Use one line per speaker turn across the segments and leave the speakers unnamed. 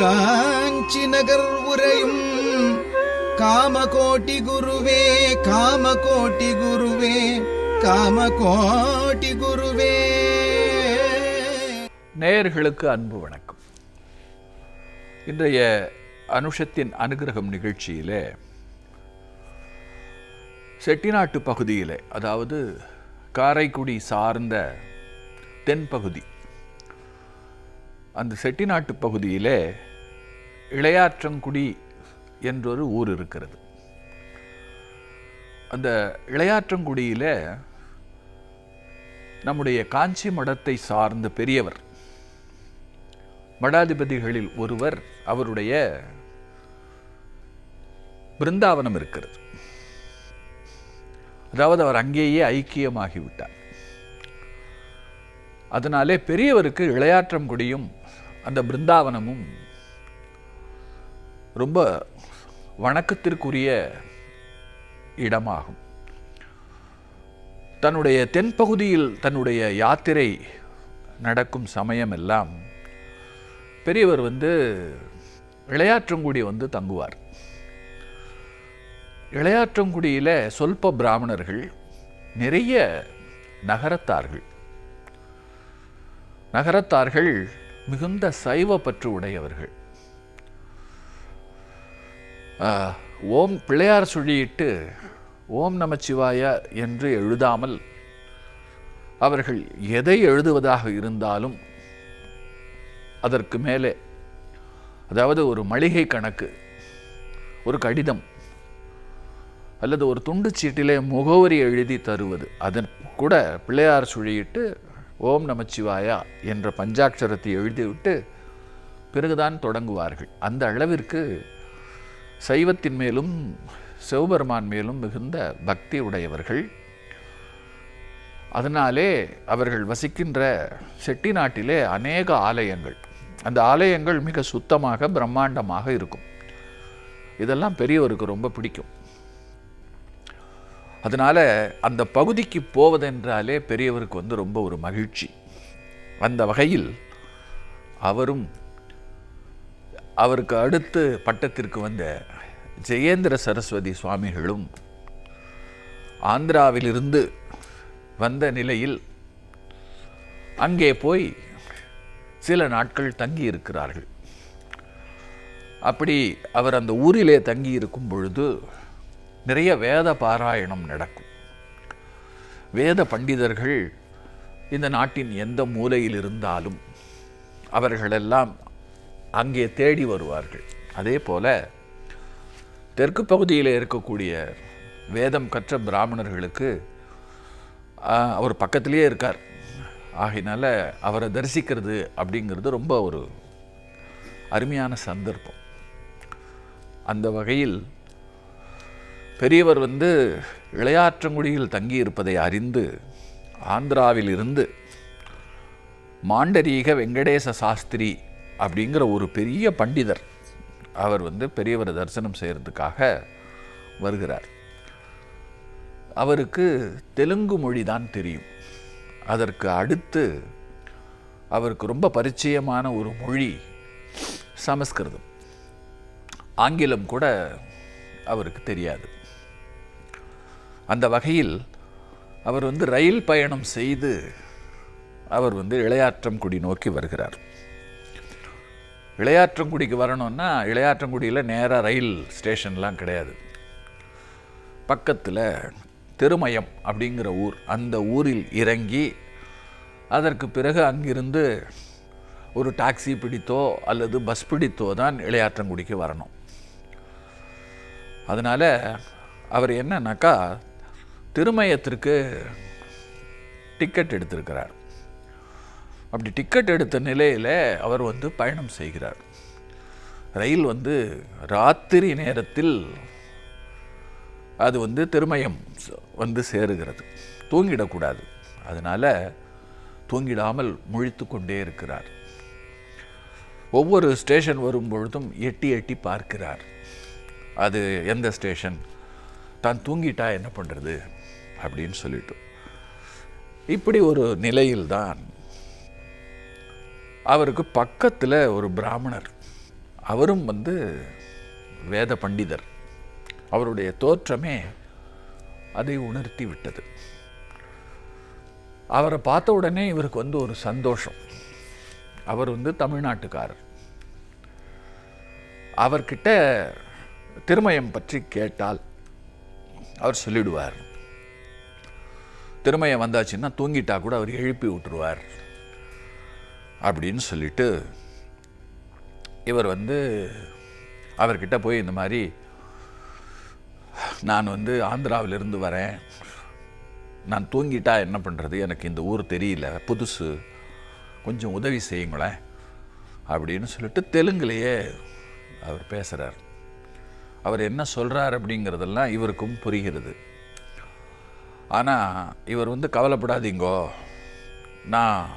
காஞ்சி நகர் உரையும் காமகோட்டி குருவே காமகோட்டி குருவே காமகோட்டி குருவே.
நேயர்களுக்கு அன்பு வணக்கம். இன்றைய அனுஷத்தின் அனுகிரகம் நிகழ்ச்சியிலே செட்டிநாட்டு பகுதியிலே அதாவது காரைக்குடி சார்ந்த தென்பகுதி அந்த செட்டிநாட்டு பகுதியிலே இளையாற்றங்குடி என்றொரு ஊர் இருக்கிறது. அந்த இளையாற்றங்குடியில் நம்முடைய காஞ்சி மடத்தை சார்ந்த பெரியவர் மடாதிபதிகளில் ஒருவர் அவருடைய பிருந்தாவனம் இருக்கிறது. அதாவது அவர் அங்கேயே ஐக்கியமாகிவிட்டார். அதனாலே பெரியவருக்கு இளையாற்றம் குடியும் அந்த பிருந்தாவனமும் ரொம்ப வணக்கத்திற்குரிய இடமாகும். தன்னுடைய தென்பகுதியில் தன்னுடைய யாத்திரை நடக்கும் சமயமெல்லாம் பெரியவர் வந்து இளையாற்றங்குடி வந்து தங்குவார். இளையாற்றங்குடியில் சொல்ப பிராமணர்கள் நிறைய நகரத்தார்கள். நகரத்தார்கள் மிகுந்த சைவ பற்று உடையவர்கள். ஓம் பிள்ளையார் சுழியிட்டு ஓம் நமச்சிவாய என்று எழுதாமல் அவர்கள் எதை எழுதுவதாக இருந்தாலும் அதற்கு மேலே அதாவது ஒரு மளிகை கணக்கு ஒரு கடிதம் அல்லது ஒரு துண்டு சீட்டிலே முகவரி எழுதி தருவது அதன் கூட பிள்ளையார் சுழியிட்டு ஓம் நமச்சிவாயா என்ற பஞ்சாட்சரத்தை எழுதிவிட்டு பிறகுதான் தொடங்குவார்கள். அந்த அளவிற்கு சைவத்தின் மேலும் சிவபெருமான் மேலும் மிகுந்த பக்தி உடையவர்கள். அதனாலே அவர்கள் வசிக்கின்ற செட்டி நாட்டிலே அநேக ஆலயங்கள். அந்த ஆலயங்கள் மிக சுத்தமாக பிரம்மாண்டமாக இருக்கும். இதெல்லாம் பெரியவருக்கு ரொம்ப பிடிக்கும். அதனால அந்த பகுதிக்கு போவதென்றாலே பெரியவருக்கு வந்து ரொம்ப ஒரு மகிழ்ச்சி. அந்த வகையில் அவரும் அவருக்கு அடுத்து பட்டத்திற்கு வந்த ஜெயேந்திர சரஸ்வதி சுவாமிகளும் ஆந்திராவிலிருந்து வந்த நிலையில் அங்கே போய் சில நாட்கள் தங்கி இருக்கிறார்கள் அப்படி அவர் அந்த ஊரிலே தங்கி இருக்கும் பொழுது நிறைய வேத பாராயணம் நடக்கும். வேத பண்டிதர்கள் இந்த நாட்டின் எந்த மூலையில் இருந்தாலும் அவர்களெல்லாம் அங்கே தேடி வருவார்கள். அதே போல தெற்கு பகுதியில் இருக்கக்கூடிய வேதம் கற்ற பிராமணர்களுக்கு அவர் பக்கத்திலேயே இருக்கார். ஆகையினால அவரை தரிசிக்கிறது அப்படிங்கிறது ரொம்ப ஒரு அருமையான சந்தர்ப்பம். அந்த வகையில் பெரியவர் வந்து இளையாற்றங்குடியில் தங்கியிருப்பதை அறிந்து ஆந்திராவில் இருந்து மாண்டரீக வெங்கடேச சாஸ்திரி அப்படிங்கிற ஒரு பெரிய பண்டிதர் அவர் வந்து பெரியவரை தரிசனம் செய்கிறதுக்காக வருகிறார். அவருக்கு தெலுங்கு மொழி தான் தெரியும். அதற்கு அடுத்து அவருக்கு ரொம்ப பரிச்சயமான ஒரு மொழி சமஸ்கிருதம். ஆங்கிலம் கூட அவருக்கு தெரியாது. அந்த வகையில் அவர் வந்து ரயில் பயணம் செய்து அவர் வந்து இளையாற்றங்குடி நோக்கி வருகிறார். இளையாற்றங்குடிக்கு வரணும்னா இளையாற்றங்குடியில் நேராக ரயில் ஸ்டேஷன்லாம் கிடையாது. பக்கத்தில் திருமயம் அப்படிங்கிற ஊர் அந்த ஊரில் இறங்கி அதற்கு பிறகு அங்கிருந்து ஒரு டாக்ஸி பிடித்தோ அல்லது பஸ் பிடித்தோ தான் இளையாற்றங்குடிக்கு வரணும். அதனால் அவர் என்னன்னாக்கா திருமயத்திற்கு டிக்கெட் எடுத்திருக்கிறார். அப்படி டிக்கெட் எடுத்த நிலையில் அவர் வந்து பயணம் செய்கிறார். ரயில் வந்து ராத்திரி நேரத்தில் அது வந்து திருமயம் வந்து சேருகிறது. தூங்கிடக்கூடாது. அதனால் தூங்கிடாமல் முழித்து கொண்டே இருக்கிறார். ஒவ்வொரு ஸ்டேஷன் வரும் பொழுதும் எட்டி எட்டி பார்க்கிறார். அது எந்த ஸ்டேஷன் தான் தூங்கிட்டா என்ன பண்ணுறது அப்படின்னு சொல்லிட்டு. இப்படி ஒரு நிலையில்தான் அவருக்கு பக்கத்தில் ஒரு பிராமணர். அவரும் வந்து வேத பண்டிதர். அவருடைய தோற்றமே அதை உணர்த்தி விட்டது. அவரை பார்த்த உடனே இவருக்கு வந்து ஒரு சந்தோஷம். அவர் வந்து தமிழ்நாட்டுக்காரர். அவர்கிட்ட திருமயம் பற்றி கேட்டால் அவர் சொல்லிடுவார். திருமயம் வந்தாச்சுன்னா தூங்கிட்டா கூட அவர் எழுப்பி விட்டுருவார். அப்படின்னு சொல்லிட்டு இவர் வந்து அவர்கிட்ட போய் இந்த மாதிரி நான் வந்து ஆந்திராவிலிருந்து வரேன். நான் தூங்கிட்டா என்ன பண்ணுறது எனக்கு இந்த ஊர் தெரியல. புதுசு. கொஞ்சம் உதவி செய்யுங்களேன். அப்படின்னு சொல்லிட்டு தெலுங்குலேயே அவர் பேசுகிறார் அவர் என்ன சொல்கிறார் அப்படிங்கிறதெல்லாம் இவருக்கும் புரிகிறது. ஆனால் இவர் வந்து கவலைப்படாதீங்கோ. நான்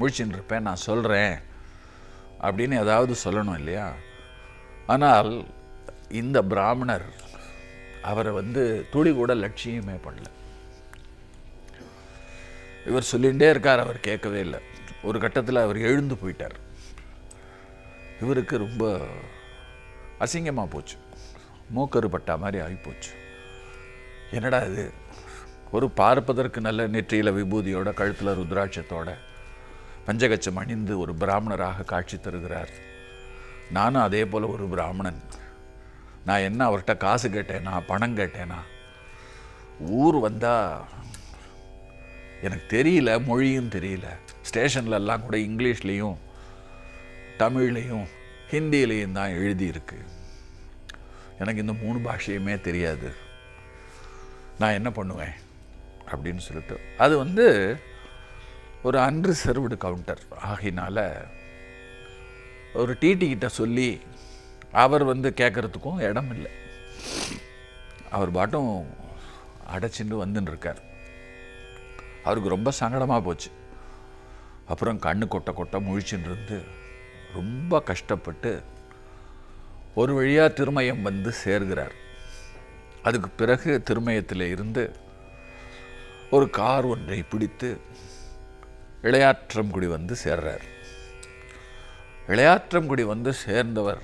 முழிச்சுன்னு இருப்பேன் நான் சொல்கிறேன் அப்படின்னு ஏதாவது சொல்லணும் இல்லையா? ஆனால் இந்த பிராமணர் அவரை வந்து துளி கூட லட்சியமே பண்ணல. இவர் சொல்லிகிட்டே இருக்கார் அவர் கேட்கவே இல்லை. ஒரு கட்டத்தில் அவர் எழுந்து போயிட்டார். இவருக்கு ரொம்ப அசிங்கமாக போச்சு. மூக்கரு பட்டா மாதிரி ஆகிப்போச்சு என்னடா இது? ஒரு பார்ப்பதற்கு நல்ல நெற்றியில் விபூதியோட கழுத்தில் ருத்ராட்சத்தோட பஞ்சகச்சம் அணிந்து ஒரு பிராமணராக காட்சி தருகிறார். நானும் அதே போல் ஒரு பிராமணன். நான் என்ன அவர்கிட்ட காசு கேட்டேனா பணம் கேட்டேனா? ஊர் வந்தால் எனக்கு தெரியல மொழியும் தெரியல. ஸ்டேஷன்லலாம் கூட இங்கிலீஷ்லேயும் தமிழ்லேயும் ஹிந்திலையும் தான் எழுதியிருக்கு. எனக்கு இந்த மூணு பாஷையுமே தெரியாது. நான் என்ன பண்ணுவேன்? அப்படின்னு சொல்லிட்டு. அது வந்து ஒரு அன்ரிசர்வ்டு கவுண்டர் ஆகினால ஒரு டிடி கிட்ட சொல்லி அவர் வந்து கேட்குறதுக்கும் இடம் இல்லை. அவர் பாட்டும் அடைச்சிட்டு வந்துன்னு இருக்கார் அவருக்கு ரொம்ப சங்கடமாக போச்சு. அப்புறம் கண்ணு கொட்ட கொட்ட முழிச்சுன்னு இருந்து ரொம்ப கஷ்டப்பட்டு ஒரு வழியாக திருமயம் வந்து சேர்கிறார். அதுக்கு பிறகு திருமயத்தில் இருந்து ஒரு கார் ஒன்றை பிடித்து இளையாற்றங்குடி வந்து சேர்றார். இளையாற்றங்குடி வந்து சேர்ந்தவர்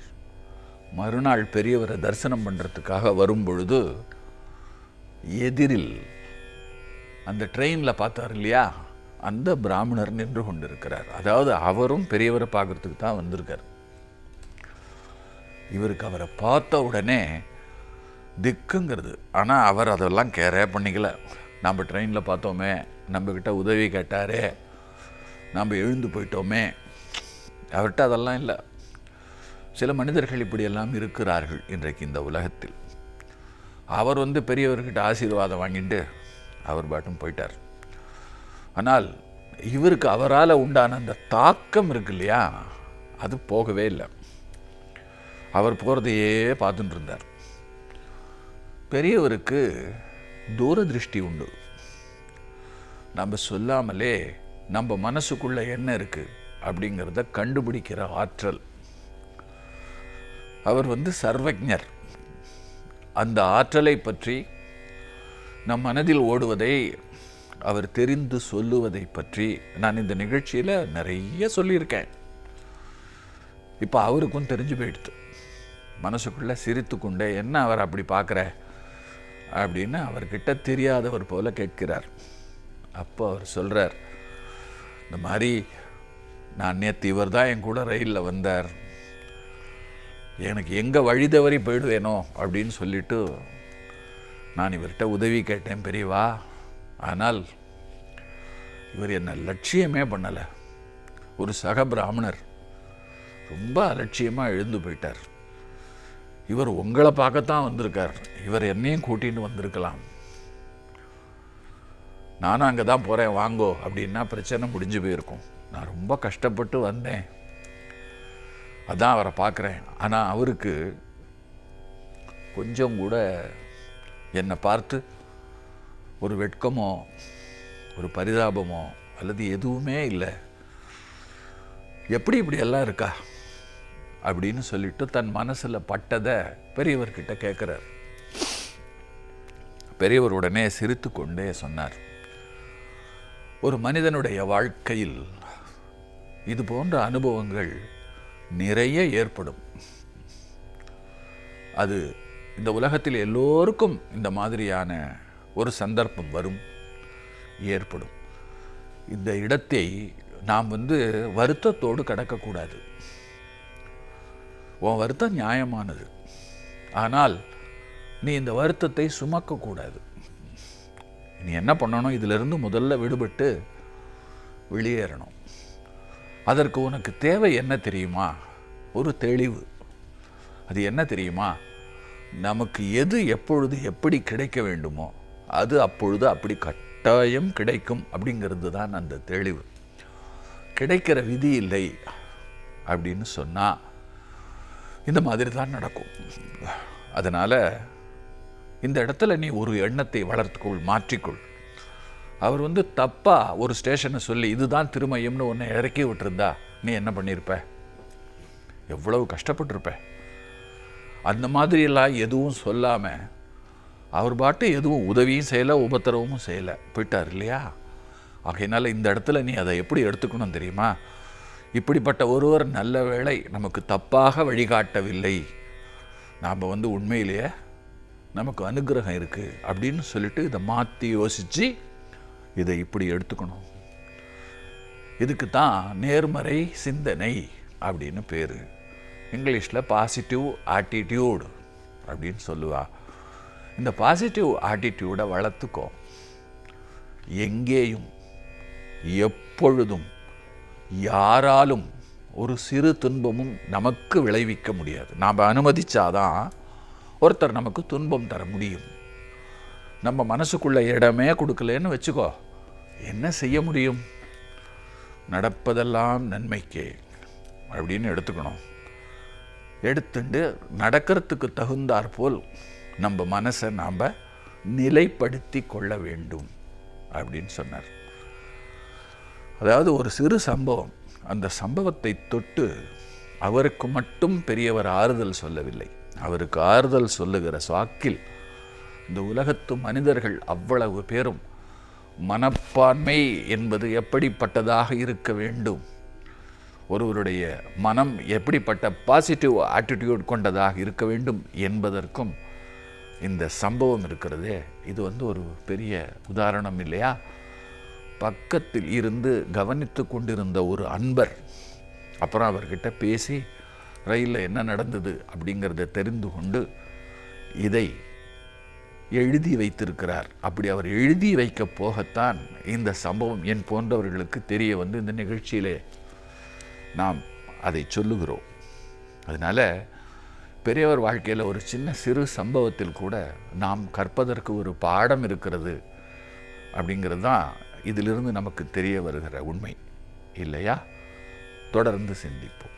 மறுநாள் பெரியவரை தரிசனம் பண்ணுறதுக்காக வரும் பொழுது எதிரில் அந்த ட்ரெயினில் பார்த்தார் இல்லையா? அந்த பிராமணர் நின்று கொண்டிருக்கிறார். அதாவது அவரும் பெரியவரை பார்க்குறதுக்கு தான் வந்திருக்கார். இவருக்கு அவரை பார்த்த உடனே திக்குங்கிறது. ஆனால் அவர் அதெல்லாம் கேரே பண்ணிக்கல. நம்ம ட்ரெயினில் பார்த்தோமே நம்மக்கிட்ட உதவி கேட்டாரே நாம் எழுந்து போயிட்டோமே. அவர்கிட்ட அதெல்லாம் இல்லை. சில மனிதர்கள் இப்படியெல்லாம் இருக்கிறார்கள் இன்றைக்கு இந்த உலகத்தில். அவர் வந்து பெரியவர்கிட்ட ஆசீர்வாதம் வாங்கிட்டு அவர் பாட்டும் போயிட்டார். ஆனால் இவருக்கு அவரால் உண்டான அந்த தாக்கம் இருக்கு இல்லையா? அது போகவே இல்லை. அவர் போகிறதையே பார்த்துட்டு இருந்தார். பெரியவருக்கு தூரதிருஷ்டி உண்டு. நம்ம சொல்லாமலே நம்ம மனசுக்குள்ளே என்ன இருக்குது அப்படிங்கிறத கண்டுபிடிக்கிற ஆற்றல். அவர் வந்து சர்வஜர் அந்த ஆற்றலை பற்றி நம் மனதில் ஓடுவதை அவர் தெரிந்து சொல்லுவதை பற்றி நான் இந்த நிகழ்ச்சியில் நிறைய சொல்லியிருக்கேன். இப்போ அவருக்கும் தெரிஞ்சு போயிடுது. மனசுக்குள்ளே சிரித்து கொண்டே என்ன அவர் அப்படி பார்க்குற? அப்படின்னு அவர்கிட்ட தெரியாதவர் போல கேட்கிறார். அப்போ அவர் சொல்கிறார் இந்த மாதிரி நான் நேற்று இவர் தான் என் கூட ரயிலில் வந்தார். எனக்கு எங்கே வழி தவறி போயிடுவேனோ அப்படின்னு சொல்லிட்டு நான் இவர்கிட்ட உதவி கேட்டேன் பெரியவா. ஆனால் இவர் என்னை லட்சியமே பண்ணலை. ஒரு சக பிராமணர். ரொம்ப அலட்சியமாக எழுந்து போயிட்டார். இவர் உங்களை பார்க்கத்தான் வந்திருக்கார். இவர் என்னையும் கூட்டின்னு வந்திருக்கலாம். நானும் அங்கே தான் போகிறேன் வாங்கோ அப்படின்னா பிரச்சனை முடிஞ்சு போயிருக்கும். நான் ரொம்ப கஷ்டப்பட்டு வந்தேன். அதான் அவரை பார்க்குறேன். ஆனால் அவருக்கு கொஞ்சம் கூட என்னை பார்த்து ஒரு வெட்கமோ ஒரு பரிதாபமோ அல்லது எதுவுமே இல்லை. எப்படி இப்படி எல்லாம் இருக்கா? அப்படின்னு சொல்லிட்டு தன் மனசில் பட்டதை பெரியவர்கிட்ட கேட்குறார் பெரியவர் உடனே சிரித்து கொண்டே சொன்னார். ஒரு மனிதனுடைய வாழ்க்கையில் இது போன்ற அனுபவங்கள் நிறைய ஏற்படும். அது இந்த உலகத்தில் எல்லோருக்கும் இந்த மாதிரியான ஒரு சந்தர்ப்பம் வரும் ஏற்படும். இந்த இடத்தை நாம் வந்து வருத்தத்தோடு கடக்கக்கூடாது. உன் வருத்தம் நியாயமானது. ஆனால் நீ இந்த வருத்தத்தை சுமக்கக்கூடாது. நீ என்ன பண்ணணும்? இதிலிருந்து முதல்ல விடுபட்டு வெளியேறணும். அதற்கு உனக்கு தேவை என்ன தெரியுமா? ஒரு தெளிவு. அது என்ன தெரியுமா? நமக்கு எது எப்பொழுது எப்படி கிடைக்க வேண்டுமோ அது அப்பொழுது அப்படி கட்டாயம் கிடைக்கும் அப்படிங்கிறது தான் அந்த தெளிவு. கிடைக்கிற விதி இல்லை அப்படின்னு சொன்னால் இந்த மாதிரி தான் நடக்கும். அதனால் இந்த இடத்துல நீ ஒரு எண்ணத்தை வளர்த்துக்கொள் மாற்றிக்கொள். அவர் வந்து தப்பாக ஒரு ஸ்டேஷனை சொல்லி இதுதான் திருமயம்னு ஒன்று இறக்கி விட்டுருந்தா நீ என்ன பண்ணியிருப்ப எவ்வளவு கஷ்டப்பட்டிருப்ப? அந்த மாதிரியெல்லாம் எதுவும் சொல்லாமல் அவர் பாட்டு எதுவும் உதவியும் செய்யலை உபத்திரவமும் செய்யலை. போயிட்டார் இல்லையா? ஆகையினால இந்த இடத்துல நீ அதை எப்படி எடுத்துக்கணும் தெரியுமா? இப்படிப்பட்ட ஒருவர் நல்ல வேளை நமக்கு தப்பாக வழிகாட்டவில்லை. நாம் வந்து உண்மையிலேயே நமக்கு அனுகிரகம் இருக்குது அப்படின்னு சொல்லிட்டு இதை மாற்றி யோசித்து இதை இப்படி எடுத்துக்கணும். இதுக்கு தான் நேர்மறை சிந்தனை அப்படின்னு பேர். இங்கிலீஷில் பாசிட்டிவ் ஆட்டிடியூடு அப்படின்னு சொல்லுவா. இந்த பாசிட்டிவ் ஆட்டிடியூடை வளர்த்துக்கோ. எங்கேயும் எப்பொழுதும் யாராலும் ஒரு சிறு துன்பமும் நமக்கு விளைவிக்க முடியாது. நாம் அனுமதிச்சாதான் ஒருத்தர் நமக்கு துன்பம் தர முடியும். நம்ம மனசுக்குள்ள இடமே கொடுக்கலன்னு வச்சுக்கோ. என்ன செய்ய முடியும்? நடப்பதெல்லாம் நன்மைக்கே. அப்படின்னு எடுத்துக்கணும். எடுத்துட்டு நடக்கிறதுக்கு தகுந்தாற்போல் நம்ம மனசை நாம் நிலைப்படுத்தி கொள்ள வேண்டும் அப்படின்னு சொன்னார். அதாவது ஒரு சிறு சம்பவம். அந்த சம்பவத்தை தொட்டு அவருக்கு மட்டும் பெரியவர் ஆறுதல் சொல்லவில்லை. அவருக்கு ஆறுதல் சொல்லுகிற சாக்கில் இந்த உலகத்து மனிதர்கள் அவ்வளவு பேரும் மனப்பான்மை என்பது எப்படிப்பட்டதாக இருக்க வேண்டும்? ஒருவருடைய மனம் எப்படிப்பட்ட பாசிட்டிவ் ஆட்டிடியூட் கொண்டதாக இருக்க வேண்டும் என்பதற்கும் இந்த சம்பவம் இருக்கிறதே. இது வந்து ஒரு பெரிய உதாரணம் இல்லையா? பக்கத்தில் இருந்து கவனித்து கொண்டிருந்த ஒரு அன்பர் அப்புறம் அவர்கிட்ட பேசி ரயிலில் என்ன நடந்தது அப்படிங்கிறத தெரிந்து கொண்டு இதை எழுதி வைத்திருக்கிறார். அப்படி அவர் எழுதி வைக்க போகத்தான் இந்த சம்பவம் என் போன்றவர்களுக்கு தெரிய வந்து இந்த நிகழ்ச்சியிலே நாம் அதை சொல்லுகிறோம். அதனால் பெரியவர் வாழ்க்கையில் ஒரு சின்ன சிறு சம்பவத்தில் கூட நாம் கற்பதற்கு ஒரு பாடம் இருக்கிறது அப்படிங்கிறது தான் இதிலிருந்து நமக்கு தெரிய வருகிற உண்மை. இல்லையா? தொடர்ந்து சிந்திப்போம்.